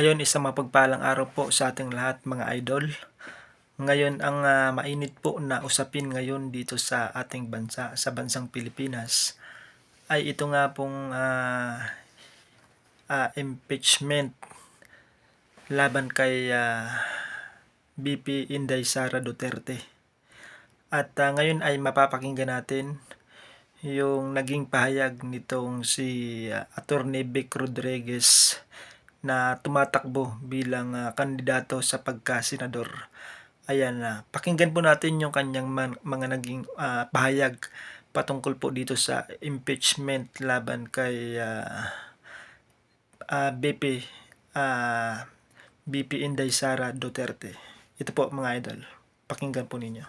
Ayun, isang mapagpalang araw po sa ating lahat mga idol. Ngayon ang ah, mainit po na usapin ngayon dito sa ating bansa, sa bansang Pilipinas, ay ito nga pong ah, ah, impeachment laban kay ah, BP Inday Sara Duterte. At ah, ngayon ay mapapakinggan natin yung naging pahayag nitong si ah, Attorney Vic Rodriguez na tumatakbo bilang ah, kandidato sa pagka-senador. Ayan na, pakinggan po natin yung kanyang mga naging ah, pahayag patungkol po dito sa impeachment laban kay ah, ah, BP ah, BP Inday Sara Duterte. Ito po mga idol. Pakinggan po ninyo.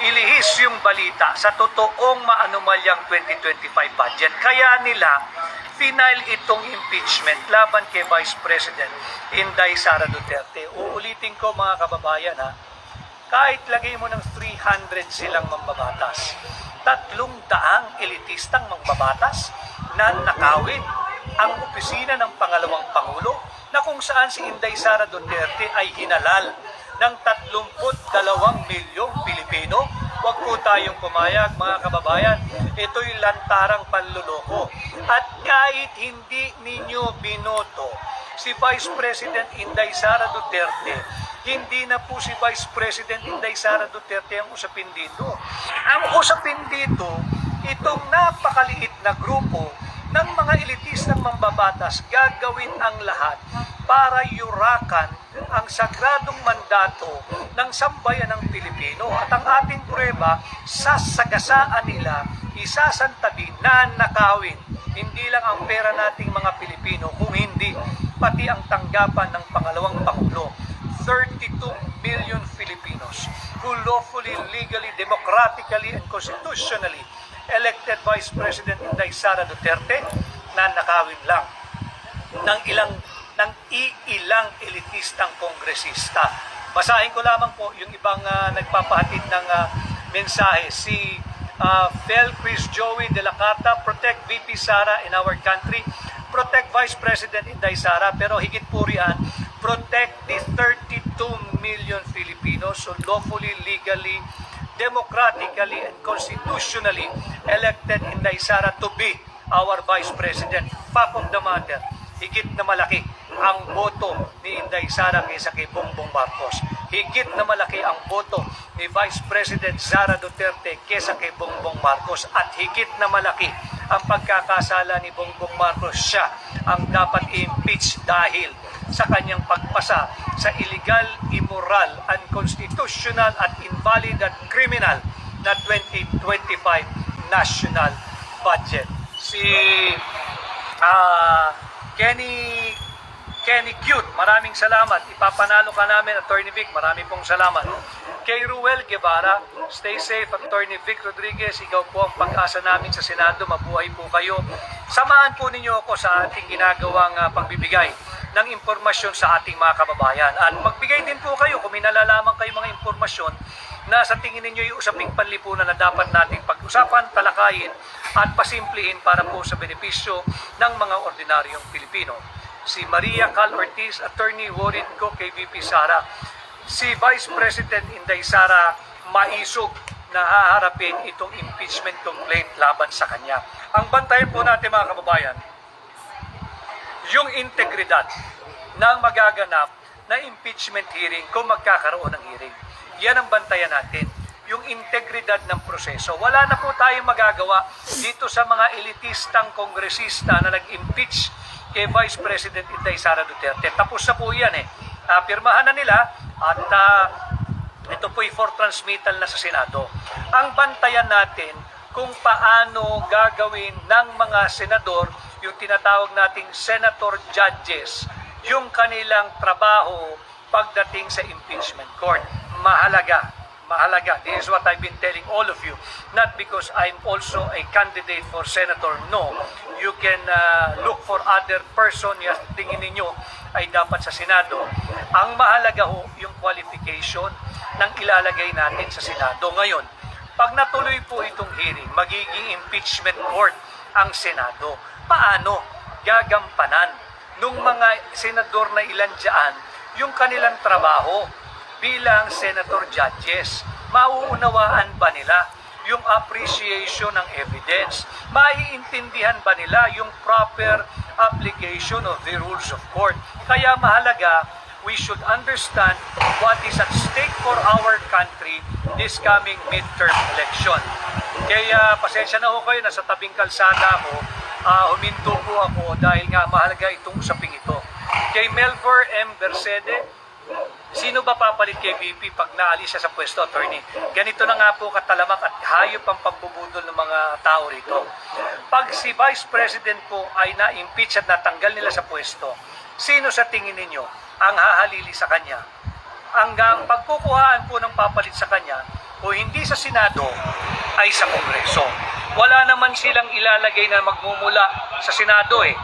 ilihis yung balita sa totoong maanumalyang 2025 budget. Kaya nila final itong impeachment laban kay Vice President Inday Sara Duterte. Uulitin ko mga kababayan ha, kahit lagay mo ng 300 silang mambabatas, tatlong daang elitistang mambabatas na nakawin ang opisina ng pangalawang Pangulo na kung saan si Inday Sara Duterte ay hinalal ng 32 milyong Pilipino. Huwag po tayong pumayag mga kababayan. Ito'y lantarang panluloko. At kahit hindi ninyo binoto si Vice President Inday Sara Duterte, hindi na po si Vice President Inday Sara Duterte ang usapin dito. Ang usapin dito, itong napakaliit na grupo ng mga elitistang mambabatas gagawin ang lahat para yurakan ang sagradong mandato ng sambayan ng Pilipino. At ang ating prueba sasagasaan nila isasantabi na nakawin. Hindi lang ang pera nating mga Pilipino kung hindi pati ang tanggapan ng pangalawang Pangulo. 32 million Filipinos who lawfully, legally, democratically, and constitutionally elected Vice President Inday Sara Duterte na nakawin lang ng ilang ng iilang elitistang kongresista. Basahin ko lamang po yung ibang ah, nagpapahatid ng ah, mensahe. Si uh, Fel Chris Joey de la Carta, protect VP Sara in our country, protect Vice President Inday Sara, pero higit po riyan, protect the 32 million Filipinos who lawfully, legally, democratically, and constitutionally elected Inday Sara to be our Vice President. Fact of the matter, higit na malaki ang boto ni Inday Sara kaysa kay Bongbong Marcos. Higit na malaki ang boto ni Vice President Sara Duterte kaysa kay Bongbong Marcos at higit na malaki ang pagkakasala ni Bongbong Marcos siya ang dapat i-impeach dahil sa kanyang pagpasa sa illegal, immoral, unconstitutional at invalid at criminal na 2025 national budget. Si ah Kenny Kenny Cute, maraming salamat. Ipapanalo ka namin, Attorney Vic. Marami pong salamat. Kay Ruel Guevara, stay safe, Attorney Vic Rodriguez. Ikaw po ang pag-asa namin sa Senado. Mabuhay po kayo. Samahan po ninyo ako sa ating ginagawang ah, pagbibigay ng impormasyon sa ating mga kababayan. At magbigay din po kayo kung may nalalaman kayo mga impormasyon na sa tingin ninyo yung usaping panlipunan na dapat nating pag-usapan, talakayin at pasimplihin para po sa benepisyo ng mga ordinaryong Pilipino si Maria Cal Ortiz, Attorney Warren Go kay VP Sara, si Vice President Inday Sara maisog na haharapin itong impeachment complaint laban sa kanya. Ang bantayan po natin mga kababayan, yung integridad ng magaganap na impeachment hearing kung magkakaroon ng hearing. Yan ang bantayan natin yung integridad ng proseso. Wala na po tayong magagawa dito sa mga elitistang kongresista na nag-impeach kay Vice President Inday Sara Duterte. Tapos na po yan eh. Ah, pirmahan na nila at ah, ito po'y for transmittal na sa Senado. Ang bantayan natin kung paano gagawin ng mga senador yung tinatawag nating senator judges yung kanilang trabaho pagdating sa impeachment court. Mahalaga mahalaga. This is what I've been telling all of you. Not because I'm also a candidate for senator. No. You can uh, look for other person na tingin ninyo ay dapat sa Senado. Ang mahalaga ho, yung qualification ng ilalagay natin sa Senado. Ngayon, pag natuloy po itong hearing, magiging impeachment court ang Senado. Paano gagampanan nung mga senador na ilan dyan yung kanilang trabaho bilang senator judges. Mauunawaan ba nila yung appreciation ng evidence? Maiintindihan ba nila yung proper application of the rules of court? Kaya mahalaga, we should understand what is at stake for our country this coming midterm election. Kaya pasensya na ho kayo, nasa tabing kalsada ako, ah, huminto po ako dahil nga mahalaga itong usaping ito. Kay Melvor M. Bercede, Sino ba papalit kay VP pag naalis siya sa pwesto, attorney? Ganito na nga po katalamak at hayop ang pagbubudol ng mga tao rito. Pag si Vice President po ay na-impeach at natanggal nila sa pwesto, sino sa tingin ninyo ang hahalili sa kanya? Hanggang pagkukuhaan po ng papalit sa kanya, o hindi sa Senado, ay sa Kongreso. Wala naman silang ilalagay na magmumula sa Senado eh.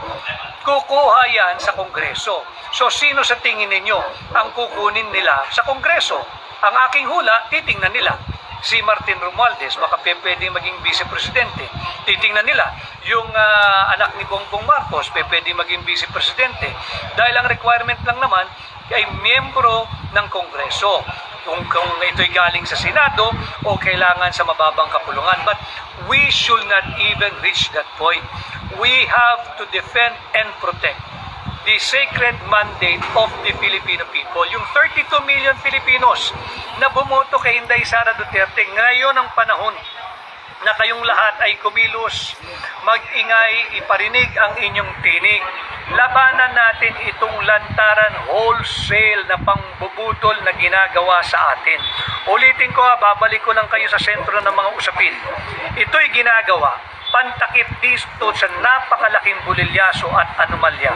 Kukuha yan sa Kongreso. So sino sa tingin ninyo ang kukunin nila sa Kongreso? Ang aking hula, titingnan nila. Si Martin Romualdez, baka pwedeng maging vice-presidente. Titingnan nila. Yung ah, anak ni Bongbong Marcos, pwedeng maging vice-presidente. Dahil ang requirement lang naman ay miyembro ng Kongreso. Kung, kung ito'y galing sa Senado o kailangan sa mababang kapulungan. But we should not even reach that point. We have to defend and protect the sacred mandate of the Filipino people. Yung 32 million Filipinos na bumoto kay Inday Sara Duterte, ngayon ang panahon na kayong lahat ay kumilos, mag-ingay, iparinig ang inyong tinig. Labanan natin itong lantaran wholesale na pangbubutol na ginagawa sa atin. Ulitin ko ha, babalik ko lang kayo sa sentro ng mga usapin. Ito'y ginagawa pantakip dito sa napakalaking bulilyaso at anomalya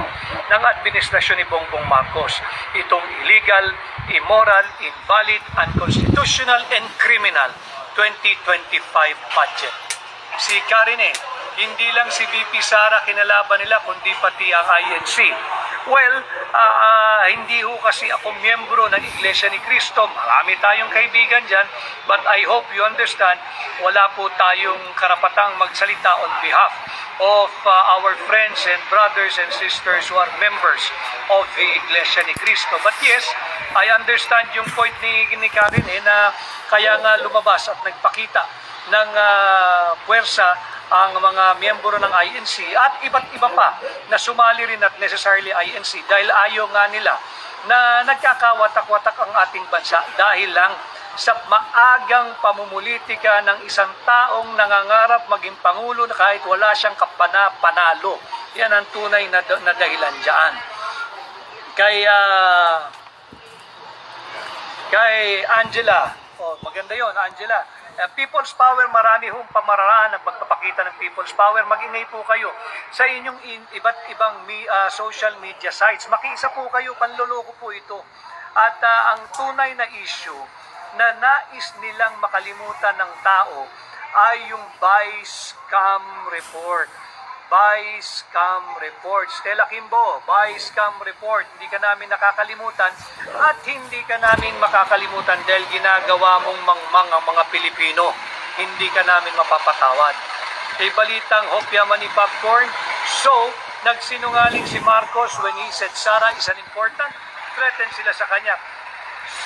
ng administrasyon ni Bongbong Marcos. Itong illegal, immoral, invalid, unconstitutional, and criminal 2025 budget. Si Karine, hindi lang si VP Sara kinalaban nila, kundi pati ang INC. Well, ah, hindi ho kasi ako miyembro ng Iglesia ni Cristo. Marami tayong kaibigan dyan. But I hope you understand, wala po tayong karapatang magsalita on behalf of ah, our friends and brothers and sisters who are members of the Iglesia ni Cristo. But yes, I understand yung point ni, ni Karen eh, na kaya nga lumabas at nagpakita ng ah, puwersa ang mga miyembro ng INC at iba't iba pa na sumali rin at necessarily INC dahil ayaw nga nila na nagkakawatak-watak ang ating bansa dahil lang sa maagang pamumulitika ng isang taong nangangarap maging pangulo na kahit wala siyang kapana-panalo. Yan ang tunay na, na dahilan dyan. Kaya kay Angela. Oh, maganda 'yon, Angela. Uh, people's power, marami hong pamaraan ng pagpapakita ng people's power. Magingay po kayo sa inyong in, iba't ibang mi, ah, social media sites. Makiisa po kayo, panloloko po ito. At ah, ang tunay na issue na nais nilang makalimutan ng tao ay yung buy scam report buy scam report. Stella Kimbo, buy scam report. Hindi ka namin nakakalimutan at hindi ka namin makakalimutan dahil ginagawa mong mangmang ang mga Pilipino. Hindi ka namin mapapatawad. Kay balitang hopya man ni popcorn. So, nagsinungaling si Marcos when he said Sara is an important. Threaten sila sa kanya.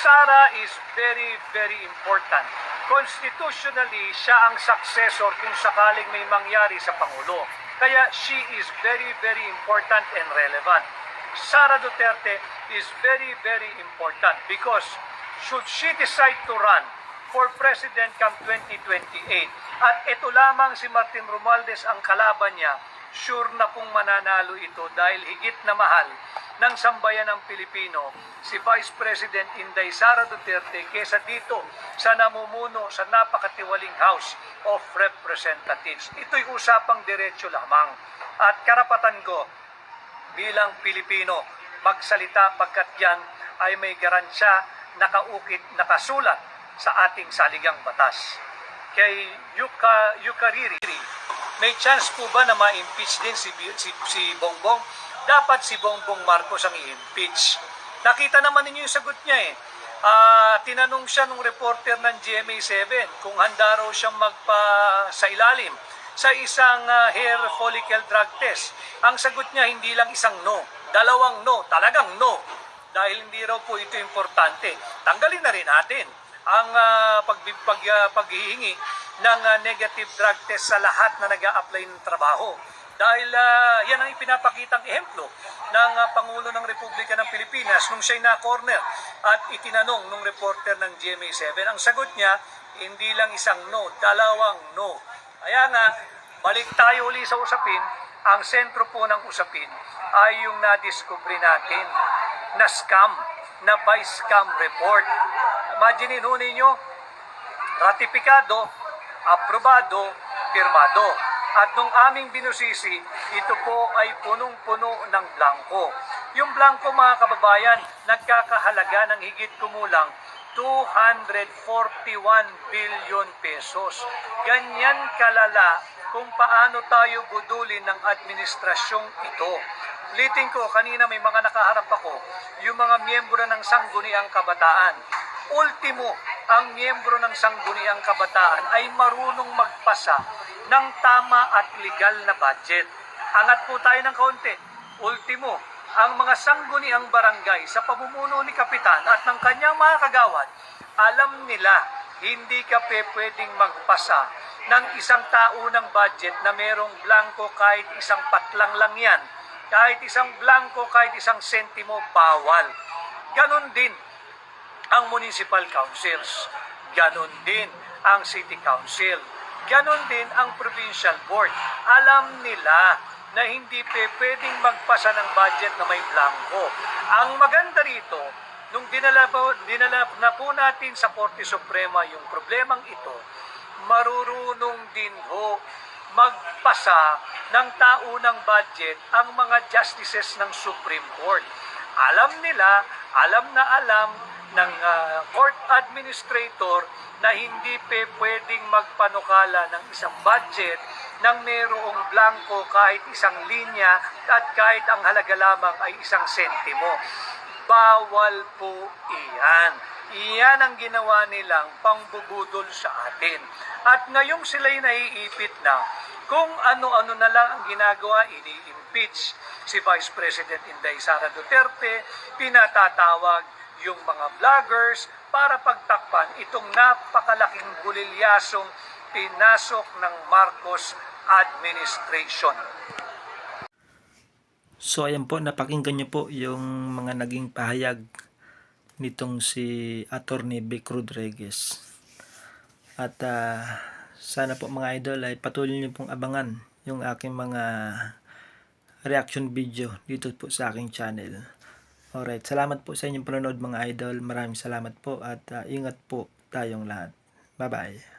Sara is very, very important. Constitutionally, siya ang successor kung sakaling may mangyari sa Pangulo. Kaya she is very, very important and relevant. Sara Duterte is very, very important because should she decide to run for president come 2028 at ito lamang si Martin Romualdez ang kalaban niya, sure na pong mananalo ito dahil higit na mahal ng sambayan ng Pilipino si Vice President Inday Sara Duterte kesa dito sa namumuno sa napakatiwaling House of Representatives. Ito'y usapang diretsyo lamang. At karapatan ko bilang Pilipino magsalita pagkat yan ay may garansya nakaukit, nakasulat sa ating saligang batas. Kay Yuka, Yukariri, may chance po ba na ma-impeach din si, si, si Bongbong? Dapat si Bongbong Marcos ang i-impeach. Nakita naman ninyo yung sagot niya eh. Ah, tinanong siya nung reporter ng GMA7 kung handa raw siyang magpa sa ilalim sa isang ah, hair follicle drug test. Ang sagot niya hindi lang isang no, dalawang no, talagang no. Dahil hindi raw po ito importante. Tanggalin na rin natin ang ah, pag, pag, ah, paghihingi ng ah, negative drug test sa lahat na nag apply ng trabaho. Dahil ah, yan ang ipinapakitang ehemplo ng ah, Pangulo ng Republika ng Pilipinas nung siya'y na-corner at itinanong nung reporter ng GMA7. Ang sagot niya, hindi lang isang no, dalawang no. Kaya nga, balik tayo uli sa usapin. Ang sentro po ng usapin ay yung na-discovery natin na scam, na by scam report. Imagine ho ninyo, ratifikado, aprobado, pirmado. At nung aming binusisi, ito po ay punong-puno ng blanco. Yung blanco mga kababayan, nagkakahalaga ng higit kumulang 241 billion pesos. Ganyan kalala kung paano tayo budulin ng administrasyong ito. Liting ko, kanina may mga nakaharap ako, yung mga miyembro ng Sangguniang Kabataan. Ultimo, ang miyembro ng Sangguniang Kabataan ay marunong magpasa ng tama at legal na budget. Angat po tayo ng kaunti. Ultimo, ang mga sangguniang barangay sa pamumuno ni Kapitan at ng kanyang mga kagawad, alam nila hindi ka pe pwedeng magpasa ng isang taunang budget na merong blanco kahit isang patlang lang yan. Kahit isang blanco, kahit isang sentimo, bawal. Ganon din ang municipal councils. Ganon din ang city council. Ganon din ang provincial board. Alam nila na hindi pe pwedeng magpasa ng budget na may blanco. Ang maganda rito, nung dinala, po, dinala na po natin sa Korte Suprema yung problemang ito, marurunong din ho magpasa ng taunang budget ang mga justices ng Supreme Court. Alam nila, alam na alam ng ah, court administrator na hindi pe pwedeng magpanukala ng isang budget nang mayroong blanco kahit isang linya at kahit ang halaga lamang ay isang sentimo. Bawal po iyan. Iyan ang ginawa nilang pangbubudol sa atin. At ngayong sila'y naiipit na, kung ano-ano na lang ang ginagawa, ini-impeach si Vice President Inday Sara Duterte, pinatatawag yung mga vloggers para pagtakpan itong napakalaking bulilyasong pinasok ng Marcos administration. So ayan po, napakinggan niyo po yung mga naging pahayag nitong si Attorney Vic Rodriguez. At ah, sana po mga idol ay patuloy niyo pong abangan yung aking mga reaction video dito po sa aking channel. Alright, salamat po sa inyong panonood mga idol. Maraming salamat po at ah, ingat po tayong lahat. Bye-bye.